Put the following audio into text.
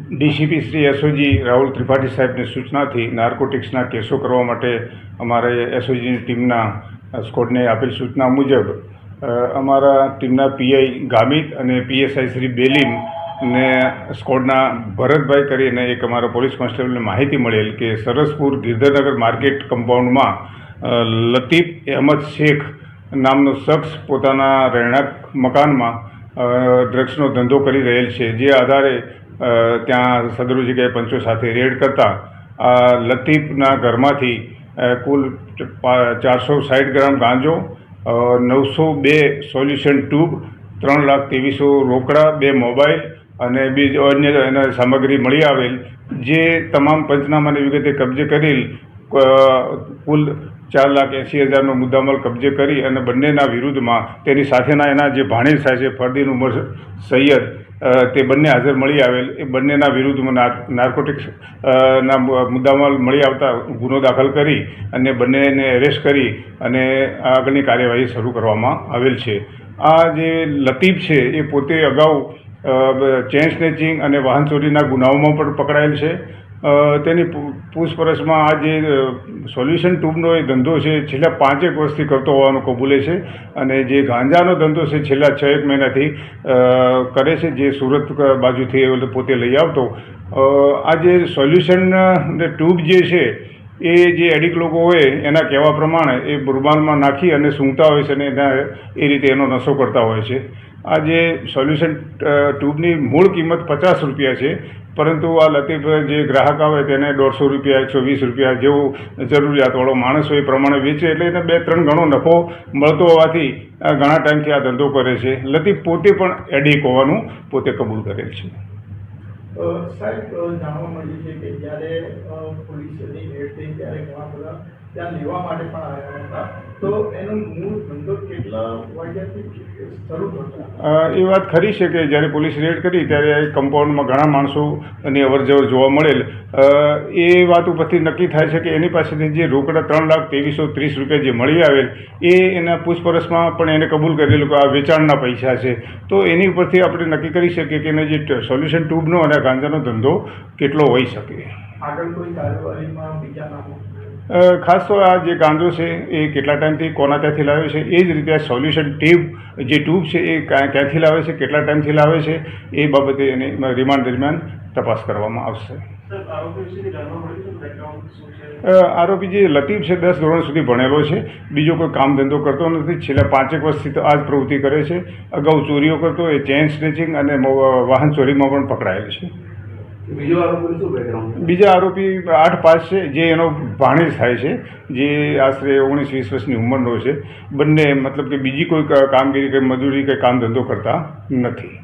DCP Shri SOG Rahul Tripathi સાહેબની સૂચનાથી નાર્કોટિક્સના કેસો કરવા માટે અમારે એસઓજીની ટીમના સ્કોડને આપેલ સૂચના મુજબ અમારા ટીમના પીઆઈ ગામિત અને પીએસઆઈ શ્રી બેલીમ ને સ્કોડના ભરતભાઈ કરીને એક અમારા પોલીસ કોન્સ્ટેબલને માહિતી મળેલ કે સરસપુર ગિરધરનગર માર્કેટ કમ્પાઉન્ડમાં લતીફ અહેમદ શેખ નામનો શખ્સ પોતાના રહેણાંક મકાનમાં ડ્રગ્સનો ધંધો કરી રહેલ છે. જે આધારે ત્યાં સદરુ જગ્યાએ પંચો સાથે રેડ કરતા લતીફના ઘરમાંથી કુલ ચારસો સાઠ ગ્રામ ગાંજો નવસો બે સોલ્યુશન ટ્યુબ, ત્રણ લાખ ત્રેવીસો રોકડા, બે મોબાઈલ અને બીજો અન્ય એને સામગ્રી મળી આવેલ, જે તમામ પંચનામાની વિગતે કબજે કરેલ કુલ ચાર લાખ એંસી હજારનો મુદ્દામાલ કબજે કરી અને બંનેના વિરુદ્ધમાં તેની સાથેના એના જે ભાણેજ થાય છે, ફરદીન ઉમર સૈયદ તે બંને હાજર મળી આવેલ. એ બંનેના વિરુદ્ધમાં નાર- નાર્કોટિક્સ ના મુદ્દામાં મળી આવતા ગુનો દાખલ કરી અને બંનેને એરેસ્ટ કરી અને આગળની કાર્યવાહી શરૂ કરવામાં આવેલ છે. આ જે લતીફ છે, એ પોતે અગાઉ ચેન સ્નેચિંગ અને વાહન ચોરીના ગુનાઓમાં પણ પકડાયેલ છે. તેની પૂછપરછમાં આ જે સોલ્યુશન ટ્યુબનો એ ધંધો છે છેલ્લા પાંચેક વર્ષથી કરતો હોવાનું કબૂલે છે અને જે ગાંજાનો ધંધો છે છેલ્લા છ એક મહિનાથી કરે છે જે સુરત બાજુથી એ પોતે લઈ આવતો. આ જે સોલ્યુશન ટ્યુબ જે છે એ જે એડિક લોકો હોય એના કહેવા પ્રમાણે એ બુરબાનમાં નાખી અને સૂંઘતા હોય છે અને એના એ રીતે એનો નશો કરતા હોય છે. આ જે સોલ્યુશન ટ્યુબની મૂળ કિંમત પચાસ રૂપિયા છે, પરંતુ આ લતીફ જે ગ્રાહક આવે તેને દોઢસો રૂપિયા, એકસો વીસ રૂપિયા જેવું જરૂરિયાતવાળો માણસ હોય એ પ્રમાણે વેચે એટલે એને બે ત્રણ ગણો નફો મળતો હોવાથી ઘણા ટાઈમથી આ ધંધો કરે છે. લતીફ પોતે પણ એડિક હોવાનું પોતે કબૂલ કરેલ છે. સાહેબ જાણવા મળ્યું છે કે જ્યારે પોલીસની ત્યારે ઘણા બધા ત્યાં લેવા માટે પણ આવ્યા હતા. તો એનો મૂળ ધંધો કેટલા વાગ્યાથી શરૂ થતો એ વાત ખરી છે કે જ્યારે પોલીસ રેડ કરી ત્યારે કમ્પાઉન્ડમાં ઘણા માણસોની અવરજવર જોવા મળેલ. એ વાત ઉપરથી નક્કી થાય છે કે એની પાસેથી જે રોકડા ત્રણ લાખ ત્રેવીસો ત્રીસ રૂપિયા જે મળી આવેલ એ એના પૂછપરછમાં પણ એને કબૂલ કરેલું કે આ વેચાણના પૈસા છે. તો એની ઉપરથી આપણે નક્કી કરી શકીએ કે એને જે સોલ્યુશન ટ્યુબનો અને ગાંજાનો ધંધો કેટલો હોઈ શકે. આગળ કોઈ કાર્યવાહીમાં ખાસ તો આ જે ગાંજો છે એ કેટલા ટાઈમથી કોના ત્યાંથી લાવે છે એ જ રીતે આ સોલ્યુશન ટ્યુબ જે ટ્યુબ છે એ ક્યાં- ક્યાંથી લાવે છે કેટલા ટાઈમથી લાવે છે એ બાબતે એની રિમાન્ડ દરમિયાન તપાસ કરવામાં આવશે. આરોપી જે લતીફ છે દસ ધોરણ સુધી ભણેલો છે બીજો કોઈ કામ ધંધો કરતો નથી છેલ્લા પાંચેક વર્ષથી તો આ જ પ્રવૃત્તિ કરે છે અગાઉ ચોરીઓ કરતો એ ચેન સ્નેચિંગ અને વાહન ચોરીમાં પણ પકડાયેલ છે. બીજો આરોપી બીજા આરોપી આઠ પાસ છે, જે એનો ભાણેજ થાય છે, જે આશરે ઓગણીસ વીસ વર્ષની ઉંમરનો છે. બંને મતલબ કે બીજી કોઈ કામગીરી કે મજૂરી કે કામ ધંધો કરતા નથી.